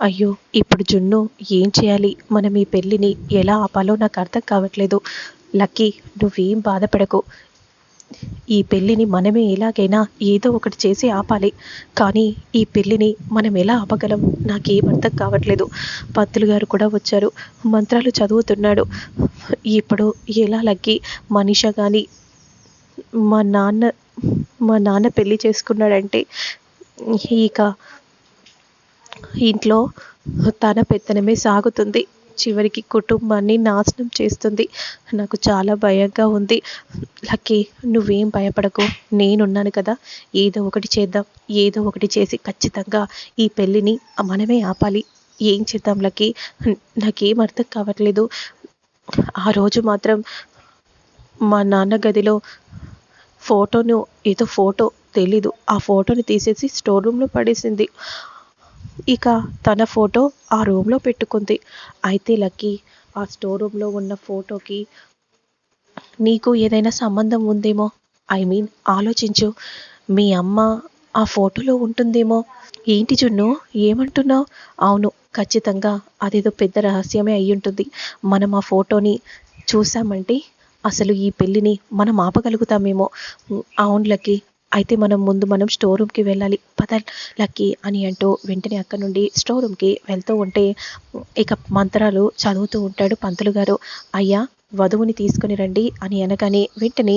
అయ్యో ఇప్పుడు జున్ను ఏం చేయాలి? మనం ఈ పెళ్ళిని ఎలా ఆపాలో నాకు అర్థం కావట్లేదు. లక్కీ నువ్వేం బాధపడకు. ఈ పెళ్ళిని మనమే ఎలాగైనా ఏదో ఒకటి చేసి ఆపాలి. కానీ ఈ పెళ్ళిని మనం ఎలా ఆపగలం? నాకేం అర్థం కావట్లేదు. పత్తులు గారు కూడా వచ్చారు. మంత్రాలు చదువుతున్నాడు. ఇప్పుడు ఎలా లగ్గి మనిష కానీ మా నాన్న మా నాన్న పెళ్ళి చేసుకున్నాడంటే ఇక ఇంట్లో తన పెత్తనమే సాగుతుంది. చివరికి కుటుంబాన్ని నాశనం చేస్తుంది. నాకు చాలా భయంగా ఉంది. లక్కీ నువ్వేం భయపడకు. నేనున్నాను కదా. ఏదో ఒకటి చేద్దాం. ఏదో ఒకటి చేసి ఖచ్చితంగా ఈ పెళ్ళిని మనమే ఆపాలి. ఏం చేద్దాం లక్కీ? నాకేం అర్థం కావట్లేదు. ఆ రోజు మాత్రం మా నాన్న గదిలో ఫోటోను ఏదో ఫోటో తెలీదు. ఆ ఫోటోని తీసేసి స్టోర్ రూమ్లో పడేసింది. ఇక తన ఫోటో ఆ రూమ్లో పెట్టుకుంది. అయితే లక్కీ ఆ స్టోర్ రూమ్లో ఉన్న ఫోటోకి నీకు ఏదైనా సంబంధం ఉందేమో? ఐ మీన్ ఆలోచించు. మీ అమ్మ ఆ ఫోటోలో ఉంటుందేమో? ఏంటి జున్ను ఏమంటున్నావు? అవును ఖచ్చితంగా అదేదో పెద్ద రహస్యమే అయి ఉంటుంది. మనం ఆ ఫోటోని చూసామంటే అసలు ఈ పెళ్ళిని మనం ఆపగలుగుతామేమో. అవును లక్కీ అయితే మనం ముందు మనం స్టోర్ రూమ్కి వెళ్ళాలి. పద లక్కీ అని అంటూ వెంటనే అక్కడ నుండి స్టోర్ రూమ్కి వెళ్తూ ఉంటే ఇక మంత్రాలు చదువుతూ ఉంటాడు పంతులు గారు. అయ్యా వధువుని తీసుకుని రండి అని అనగానే వెంటనే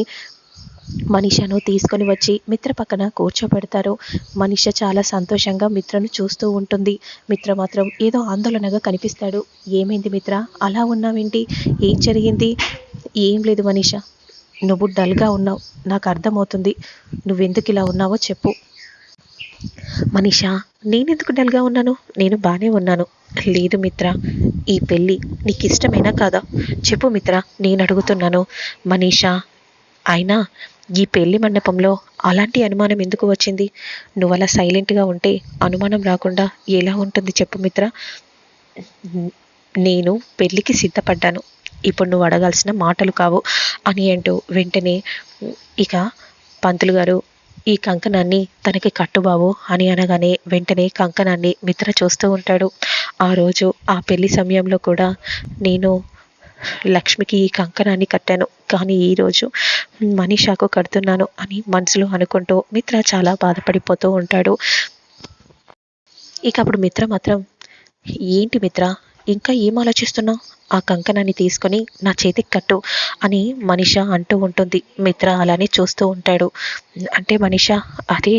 మనిషను తీసుకొని వచ్చి మిత్ర పక్కన కూర్చోబెడతారు. మనిష చాలా సంతోషంగా మిత్రను చూస్తూ ఉంటుంది. మిత్ర మాత్రం ఏదో ఆందోళనగా కనిపిస్తాడు. ఏమైంది మిత్ర? అలా ఉన్నావేంటి? ఏం జరిగింది? ఏం లేదు మనీష. నువ్వు డల్గా ఉన్నావు. నాకు అర్థమవుతుంది. నువ్వెందుకు ఇలా ఉన్నావో చెప్పు. మనీషా నేనెందుకు డల్గా ఉన్నాను? నేను బాగానే ఉన్నాను. లేదు మిత్ర ఈ పెళ్ళి నీకు ఇష్టమైనా కాదా? చెప్పు మిత్ర నేను అడుగుతున్నాను మనీషా అయినా ఈ పెళ్ళి మండపంలో అలాంటి అనుమానం ఎందుకు వచ్చింది? నువ్వు అలా సైలెంట్గా ఉంటే అనుమానం రాకుండా ఎలా ఉంటుంది చెప్పు మిత్ర? నేను పెళ్ళికి సిద్ధపడ్డాను. ఇప్పుడు నువ్వు అడగాల్సిన మాటలు కావు అని అంటూ వెంటనే ఇక పంతులు గారు ఈ కంకణాన్ని తనకి కట్టుబావు అని అనగానే వెంటనే కంకణాన్ని మిత్ర చూస్తూ ఉంటాడు. ఆ రోజు ఆ పెళ్ళి సమయంలో కూడా నేను లక్ష్మికి ఈ కంకణాన్ని కట్టాను. కానీ ఈరోజు మనీషాకు కడుతున్నాను అని మనసులో అనుకుంటూ మిత్ర చాలా బాధపడిపోతూ ఉంటాడు. ఇక అప్పుడు మిత్ర మాత్రం ఏంటి మిత్ర ఇంకా ఏం ఆలోచిస్తున్నావు? ఆ కంకణాన్ని తీసుకొని నా చేతికి కట్టు అని మనిష అంటూ ఉంటుంది. మిత్ర అలానే చూస్తూ ఉంటాడు. అంటే మనిష అది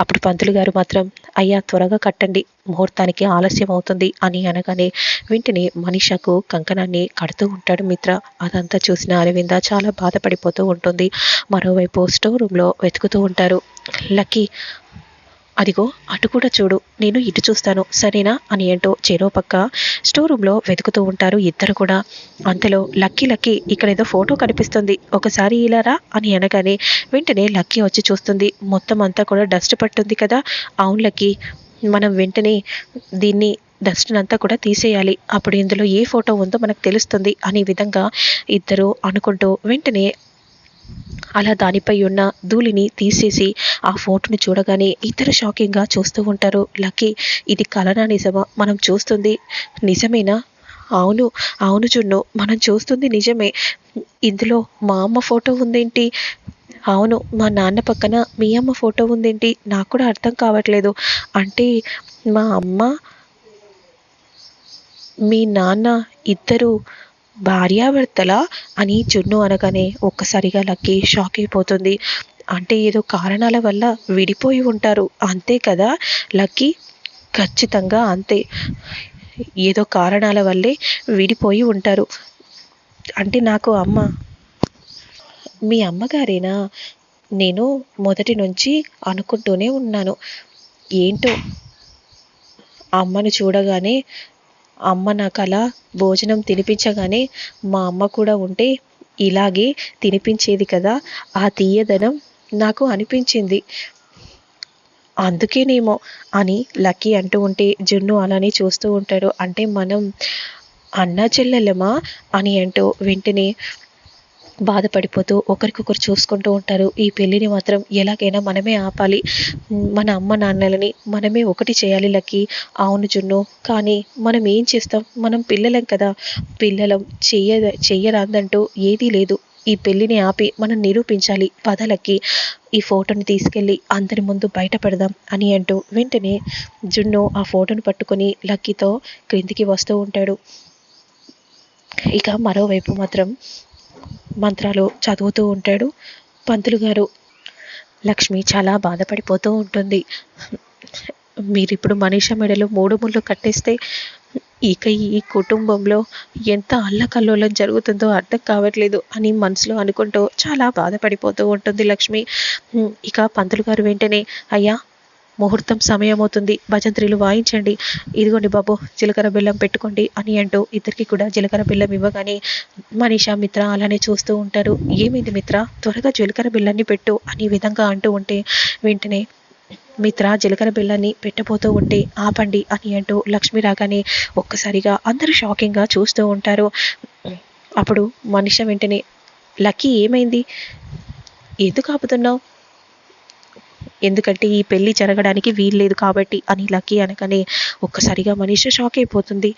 అప్పుడు పంతులు గారు మాత్రం అయ్యా త్వరగా కట్టండి. ముహూర్తానికి ఆలస్యం అవుతుంది అని అనగానే వెంటనే మనిషకు కంకణాన్ని కడుతూ ఉంటాడు మిత్ర. అదంతా చూసిన అరవింద చాలా బాధపడిపోతూ ఉంటుంది. మరోవైపు స్టోర్ రూమ్లో వెతుకుతూ ఉంటారు. లక్కీ అదిగో అటు కూడా చూడు నేను ఇటు చూస్తాను సరేనా? అని ఏంటో చెరో పక్క స్టోర్ రూమ్లో వెతుకుతూ ఉంటారు ఇద్దరు కూడా. అంతలో లక్కీ లక్కీ ఇక్కడ ఏదో ఫోటో కనిపిస్తుంది. ఒకసారి ఇలారా అని అనగానే వెంటనే లక్కీ వచ్చి చూస్తుంది. మొత్తం అంతా కూడా డస్ట్ పట్టుంది కదా? అవును లక్కీ మనం వెంటనే దీన్ని డస్ట్ అంతా కూడా తీసేయాలి. అప్పుడు ఇందులో ఏ ఫోటో ఉందో మనకు తెలుస్తుంది అనే విధంగా ఇద్దరు అనుకుంటూ వెంటనే అలా దానిపై ఉన్న ధూళిని తీసేసి ఆ ఫోటోని చూడగానే ఇద్దరు షాకింగ్గా చూస్తూ ఉంటారు. లక్కీ ఇది కలనా నిజమా? మనం చూస్తుంది నిజమేనా? అవును అవును చున్ను మనం చూస్తుంది నిజమే. ఇందులో మా అమ్మ ఫోటో ఉందేంటి? అవును మా నాన్న పక్కన మీ అమ్మ ఫోటో ఉందేంటి? నాకు కూడా అర్థం కావట్లేదు. అంటే మా అమ్మ మీ నాన్న ఇద్దరు భార్యాభర్తల అని జున్ను అనగానే ఒక్కసారిగా లక్కీ షాక్ అయిపోతుంది. అంటే ఏదో కారణాల వల్ల విడిపోయి ఉంటారు. అంతే కదా? లక్కీ? ఖచ్చితంగా అంతే. ఏదో కారణాల వల్లే విడిపోయి ఉంటారు. అంటే నాకు అమ్మ. మీ అమ్మగారేనా? నేను మొదటి నుంచి అనుకుంటూనే ఉన్నాను. ఏంటో? అమ్మను చూడగానే అమ్మ నాకు అలా భోజనం తినిపించగానే మా అమ్మ కూడా ఉంటే ఇలాగే తినిపించేది కదా ఆ తీయదనం నాకు అనిపించింది. అందుకేనేమో అని లక్కీ అంటూ ఉంటే జున్ను అలానే చూస్తూ ఉంటాడు. అంటే మనం అన్నా చెల్లెలమా అని అంటూ వెంటనే బాధపడిపోతూ ఒకరికొకరు చూసుకుంటూ ఉంటారు. ఈ పెళ్ళిని మాత్రం ఎలాగైనా మనమే ఆపాలి. మన అమ్మ నాన్నలని మనమే ఒకటి చేయాలి లక్కీ. అవును జున్ను. కానీ మనం ఏం చేస్తాం? మనం పిల్లలం కదా. పిల్లలం చెయ్య చెయ్యరాదంటూ ఏదీ లేదు. ఈ పెళ్ళిని ఆపి మనం నిరూపించాలి. పదలకి ఈ ఫోటోని తీసుకెళ్ళి అందరి ముందు బయట పెడదాం అని అంటూ వెంటనే జున్ను ఆ ఫోటోను పట్టుకొని లక్కీతో క్రిందికి వస్తూ ఉంటాడు. ఇక మరోవైపు మాత్రం మంత్రాలు చదువుతూ ఉంటాడు. పంతులు గారు లక్ష్మి చాలా బాధపడిపోతూ ఉంటుంది. మీరు ఇప్పుడు మనిషి మెడలో మూడు ముళ్ళు కట్టేస్తే ఇక ఈ కుటుంబంలో ఎంత అల్లకల్లోలం జరుగుతుందో అర్థం కావట్లేదు అని మనసులో అనుకుంటూ చాలా బాధపడిపోతూ ఉంటుంది లక్ష్మి. ఇక పంతులు గారు వెంటనే అయ్యా ముహూర్తం సమయం అవుతుంది భజంత్రిలు వాయించండి. ఇదిగోండి బాబు జీలకర్ర బెల్లం పెట్టుకోండి అని అంటూ ఇద్దరికి కూడా జీలకర్ర బెల్లం ఇవ్వగానే మనీషా మిత్ర అలానే చూస్తూ ఉంటారు. ఏమైంది మిత్ర? త్వరగా జీలకర్ర బెల్లాన్ని పెట్టు అని విధంగా అంటూ ఉంటే వెంటనే మిత్ర జీలకర్ర బెల్లాన్ని పెట్టబోతూ ఉంటే ఆపండి అని అంటూ లక్ష్మి రాగానే ఒక్కసారిగా అందరూ షాకింగ్గా చూస్తూ ఉంటారు. అప్పుడు మనిషి వెంటనే లక్కీ ఏమైంది? ఎందుకు ఆపుతున్నావు? ఎందుకంటే ఈ పెళ్ళి జరగడానికి వీల్లేదు కాబట్టి అని లక్కీ అనగానే ఒక్కసారిగా మనిషి షాక్ అయిపోతుంది.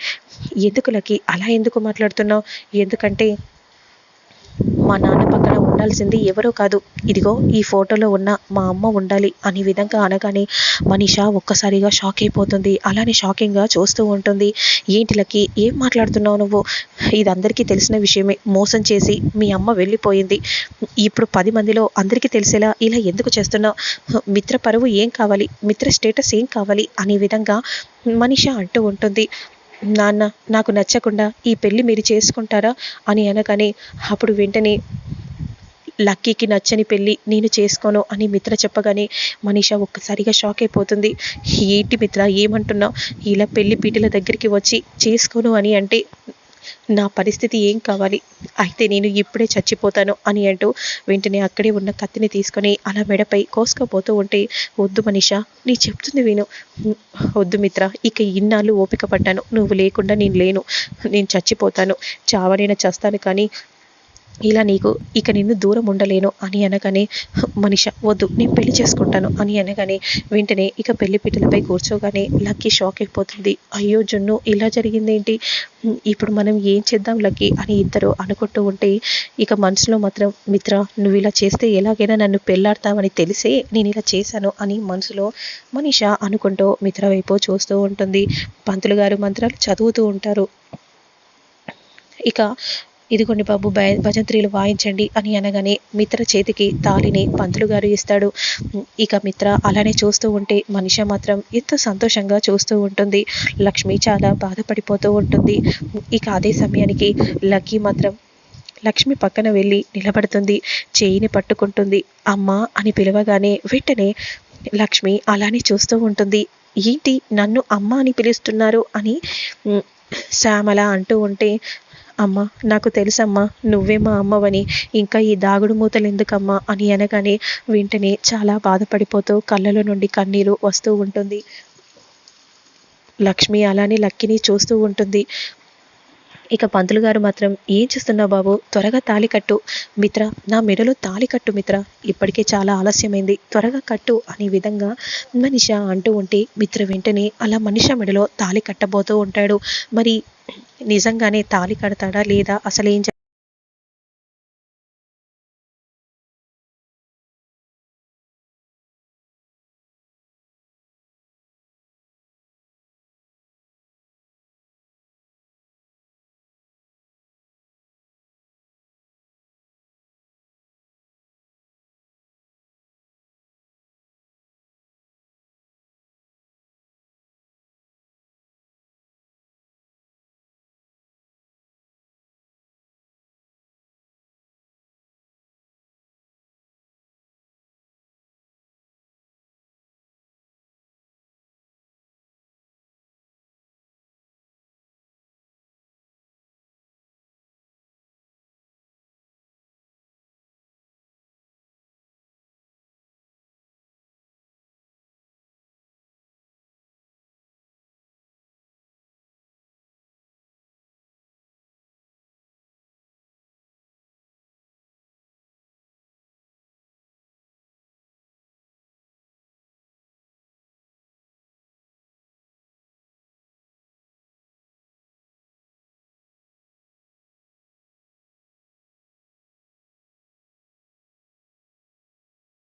ఎందుకు లక్కీ? అలా ఎందుకు మాట్లాడుతున్నావు? ఎందుకంటే మా నాన్న పక్కన ఉండాల్సింది ఎవరో కాదు. ఇదిగో ఈ ఫోటోలో ఉన్న మా అమ్మ ఉండాలి అనే విధంగా అనగానే మనిష ఒక్కసారిగా షాక్ అయిపోతుంది. అలానే షాకింగ్గా చూస్తూ ఉంటుంది. ఏంటిలకి ఏం మాట్లాడుతున్నావు నువ్వు? ఇది అందరికీ తెలిసిన విషయమే. మోసం చేసి మీ అమ్మ వెళ్ళిపోయింది. ఇప్పుడు పది మందిలో అందరికీ తెలిసేలా ఇలా ఎందుకు చేస్తున్నావు? మిత్ర పరువు ఏం కావాలి? మిత్ర స్టేటస్ ఏం కావాలి? అనే విధంగా మనీషా అంటూ ఉంటుంది. నాన్న నాకు నచ్చకుండా ఈ పెళ్ళి మీరు చేసుకుంటారా? అని అనగానే అప్పుడు వెంటనే లక్కీకి నచ్చని పెళ్ళి నేను చేసుకోను అని మిత్ర చెప్పగానే మనీష ఒక్కసారిగా షాక్ అయిపోతుంది. ఏంటి మిత్ర ఏమంటున్నావు? ఇలా పెళ్ళి పీటల దగ్గరికి వచ్చి చేసుకోను అని అంటే నా పరిస్థితి ఏం కావాలి? అయితే నేను ఇప్పుడే చచ్చిపోతాను అని అంటూ వెంటనే అక్కడే ఉన్న కత్తిని తీసుకొని అలా మెడపై కోసుకపోతూ ఉంటే వద్దు మనిష నీ చెప్తుంది విను. వద్దు మిత్ర ఇక ఇన్నాళ్ళు ఓపిక పడ్డాను. నువ్వు లేకుండా నేను లేను. నేను చచ్చిపోతాను. చావనైనా చేస్తాను కానీ ఇలా నీకు ఇక నిన్ను దూరం ఉండలేను అని అనగానే మనిష వద్దు నేను పెళ్ళి చేసుకుంటాను అని అనగానే వెంటనే ఇక పెళ్ళి పిట్టలపై కూర్చోగానే లక్కీ షాక్ అయిపోతుంది. అయ్యో జున్ను ఇలా జరిగిందేంటి? ఇప్పుడు మనం ఏం చేద్దాం లక్కీ? అని ఇద్దరు అనుకుంటూ ఉంటే ఇక మనసులో మాత్రం మిత్ర నువ్వు ఇలా చేస్తే ఎలాగైనా నన్ను పెళ్ళాడతామని తెలిసే నేను ఇలా చేశాను అని మనసులో మనిష అనుకుంటూ మిత్ర వైపు చూస్తూ ఉంటుంది. పంతులు గారు మంత్రాలు చదువుతూ ఉంటారు. ఇక ఇదిగోండి బాబు భజంత్రీలు వాయించండి అని అనగానే మిత్ర చేతికి తాళిని పంతులు గారు ఇస్తాడు. ఇక మిత్ర అలానే చూస్తూ ఉంటే మనిష మాత్రం ఎంతో సంతోషంగా చూస్తూ ఉంటుంది. లక్ష్మి చాలా బాధపడిపోతూ ఉంటుంది. ఇక అదే సమయానికి లక్కీ మాత్రం లక్ష్మి పక్కన వెళ్ళి నిలబడుతుంది. చేయిని పట్టుకుంటుంది. అమ్మ అని పిలవగానే వెంటనే లక్ష్మి అలానే చూస్తూ ఉంటుంది. ఏంటి నన్ను అమ్మ అని పిలుస్తున్నారు అని శ్యామల అంటూ ఉంటే అమ్మ నాకు తెలుసమ్మా నువ్వే మా అమ్మవని. ఇంకా ఈ దాగుడు మూతలు ఎందుకమ్మా అని అనగానే వెంటనే చాలా బాధపడిపోతూ కళ్ళలో నుండి కన్నీరు వస్తూ ఉంటుంది. లక్ష్మి అలానే లక్కిని చూస్తూ ఉంటుంది. ఇక పంతులు గారు మాత్రం ఏం చేస్తున్నావు బాబు? త్వరగా తాళి కట్టు. మిత్ర నా మెడలో తాళి కట్టు మిత్ర. ఇప్పటికే చాలా ఆలస్యమైంది. త్వరగా కట్టు అనే విధంగా మనిష అంటూ ఉంటే మిత్ర వెంటనే అలా మనిష మెడలో తాళి కట్టబోతూ ఉంటాడు. మరి నిజంగానే తాళి కడతాడా లేదా? అసలు ఏం